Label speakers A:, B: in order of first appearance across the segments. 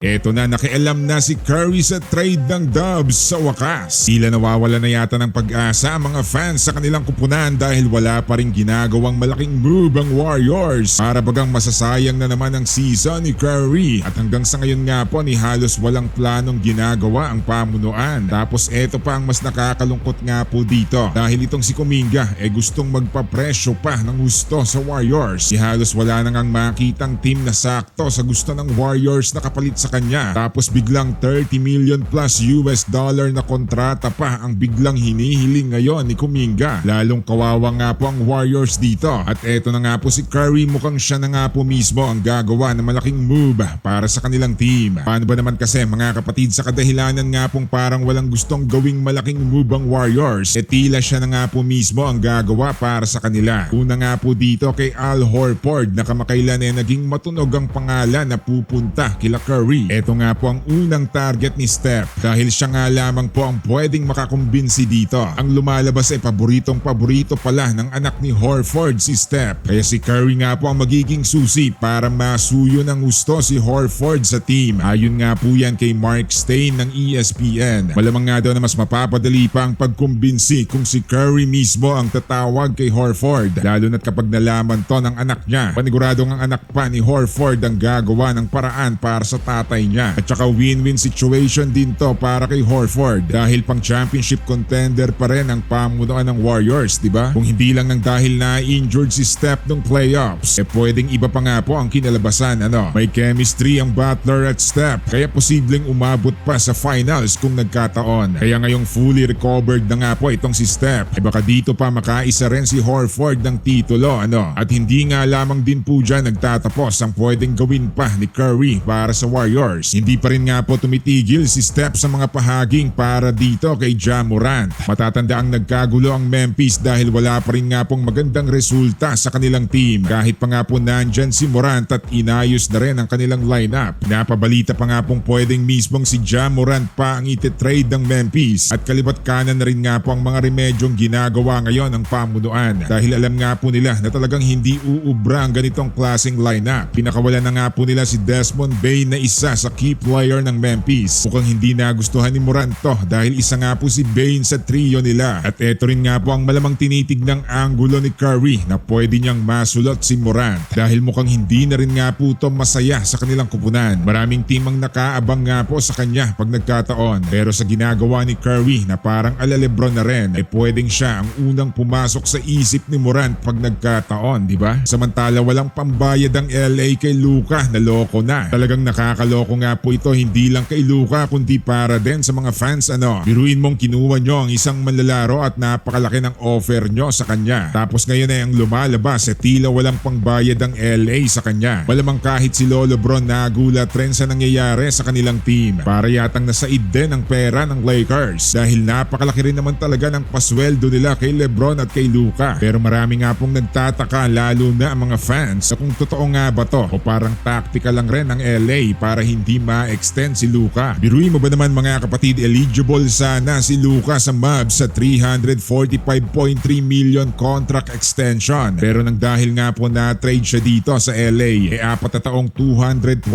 A: Eto na nakialam na si Curry sa trade ng Dubs sa wakas. Tila nawawala na yata ng pag-asa ang mga fans sa kanilang kupunan dahil wala pa rin ginagawang malaking move ang Warriors. Para bagang masasayang na naman ang season ni Curry at hanggang sa ngayon nga po ni halos walang planong ginagawa ang pamunuan. Tapos eto pa ang mas nakakalungkot nga po dito dahil itong si Kuminga eh gustong magpapresyo pa ng gusto sa Warriors. Di halos wala nang ang makitang team na sakto sa gusto ng Warriors na kapalit sa kanya. Tapos biglang 30 million plus US dollar na kontrata pa ang biglang hinihiling ngayon ni Kuminga. Lalong kawawa nga po ang Warriors dito. At eto na nga po si Curry mukhang siya na nga po mismo ang gagawa ng malaking move para sa kanilang team. Paano ba naman kasi mga kapatid sa kadahilanan nga pong parang walang gustong gawing malaking move ang Warriors. E tila siya na nga po mismo ang gagawa para sa kanila. Una nga po dito kay Al Horford na kamakailan eh naging matunog ang pangalan na pupunta kila Curry. Ito nga po ang unang target ni Steph dahil siya nga lamang po ang pwedeng makakumbinsi dito. Ang lumalabas ay paboritong paborito pala ng anak ni Horford si Steph. Kaya si Curry nga po ang magiging susi para masuyo ng gusto si Horford sa team. Ayon nga po yan kay Mark Stein ng ESPN. Malamang nga daw na mas mapapadali pa ang pagkumbinsi kung si Curry mismo ang tatawag kay Horford. Lalo na't kapag nalaman to ng anak niya. Paniguradong ang anak pa ni Horford ang gagawa ng paraan para sa tatay niya. At saka win-win situation din to para kay Horford dahil pang championship contender pa rin ang pamunuan ng Warriors, di ba? Kung hindi lang ng dahil na injured si Steph nung playoffs, eh pwedeng iba pa nga po ang kinalabasan, ano? May chemistry ang Butler at Steph, kaya posibleng umabot pa sa finals kung nagkataon. Kaya ngayong fully recovered na nga po itong si Steph, eh baka dito pa makaisa rin si Horford ng titulo, ano? At hindi nga lamang din po dyan nagtatapos ang pwedeng gawin pa ni Curry para sa Warriors. Hindi pa rin nga po tumitigil si Steph sa mga pahaging para dito kay Ja Morant. Matatanda ang nagkagulo ang Memphis dahil wala pa rin nga pong magandang resulta sa kanilang team. Kahit pa nga po nandyan si Morant at inayos na rin ang kanilang lineup. Napabalita pa nga pong pwedeng mismong si Ja Morant pa ang ititrade ng Memphis at kalibat kanan na rin nga po ang mga remedyong ginagawa ngayon ng pamunuan. Dahil alam nga po nila na talagang hindi uubra ang ganitong klaseng lineup. Pinakawalan na nga po nila si Desmond Bain na isa sa key player ng Memphis. Mukhang hindi nagustuhan ni Morant dahil isa nga po si Bain sa trio nila. At eto rin nga po ang malamang tinitig ng angulo ni Curry na pwede niyang masulot si Morant dahil mukhang hindi na rin nga po to masaya sa kanilang kupunan. Maraming team ang nakaabang nga po sa kanya pag nagkataon. Pero sa ginagawa ni Curry na parang ala Lebron na rin ay pwedeng siya ang unang pumasok sa isip ni Morant pag nagkataon, di ba? Samantala walang pambayad ang LA kay Luka na loko na. Talagang nakakaloko nga po ito hindi lang kay Luka kundi para din sa mga fans ano. Biruin mong kinuha nyo ang isang manlalaro at napakalaki ng offer nyo sa kanya. Tapos ngayon ay ang lumalabas sa tila walang pangbayad ang LA sa kanya. Malamang kahit si Lolo Bron nagulat rin sa nangyayari sa kanilang team. Para yatang nasaid din ang pera ng Lakers dahil napakalaki rin naman talaga ng pasweldo nila kay Lebron at kay Luka. Pero marami nga pong nagtataka lalo na ang mga fans sa kung totoo nga ba to o parang tactical lang rin ng LA para hindi ma-extend si Luka. Biruin mo ba naman mga kapatid eligible sana si Luka sa Mavs sa 345.3 million contract extension. Pero nang dahil nga po na trade siya dito sa LA, e apat na taong 229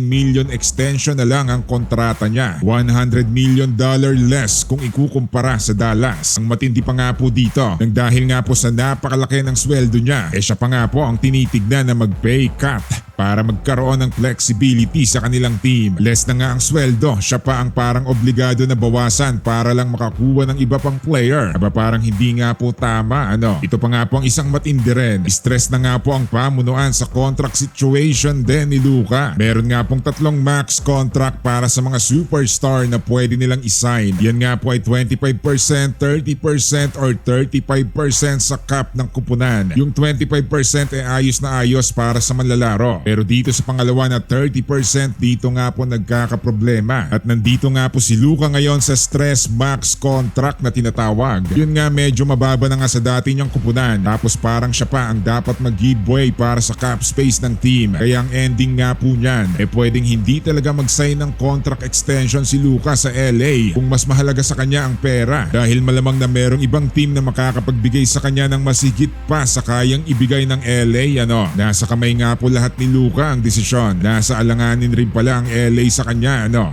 A: million extension na lang ang kontrata niya. 100 million dollar less kung ikukumpara sa Dallas. Ang matindi pa nga po dito, nang dahil nga po sa napakalaki ng sweldo niya, e siya pa nga po ang tinitignan na mag-pay cut para magkaroon ng flexibility sa kanilang team. Less na nga ang sweldo, siya pa ang parang obligado na bawasan para lang makakuha ng iba pang player. Aba parang hindi nga po tama ano. Ito pa nga po ang isang matindi rin. Stress na nga po ang pamunuan sa contract situation din ni Luka. Meron nga pong tatlong max contract para sa mga superstar na pwede nilang isign. Yan nga po ay 25%, 30% or 35% sa cap ng kupunan. Yung 25% ay ayos na ayos para sa manlalaro. Pero dito sa pangalawa na 30% dito nga po nagkakaproblema. At nandito nga po si Luka ngayon sa stress max contract na tinatawag. Yun nga medyo mababa na nga sa dati niyang kupunan. Tapos parang siya pa ang dapat mag-giveaway para sa cap space ng team. Kaya ang ending nga po niyan, eh pwedeng hindi talaga mag-sign ng contract extension si Luka sa LA kung mas mahalaga sa kanya ang pera. Dahil malamang na merong ibang team na makakapagbigay sa kanya ng masigit pa sa kayang ibigay ng LA. Ano, nasa kamay nga po lahat ni Luka ang desisyon. Nasa alanganin rin pala ang LA sa kanya, ano?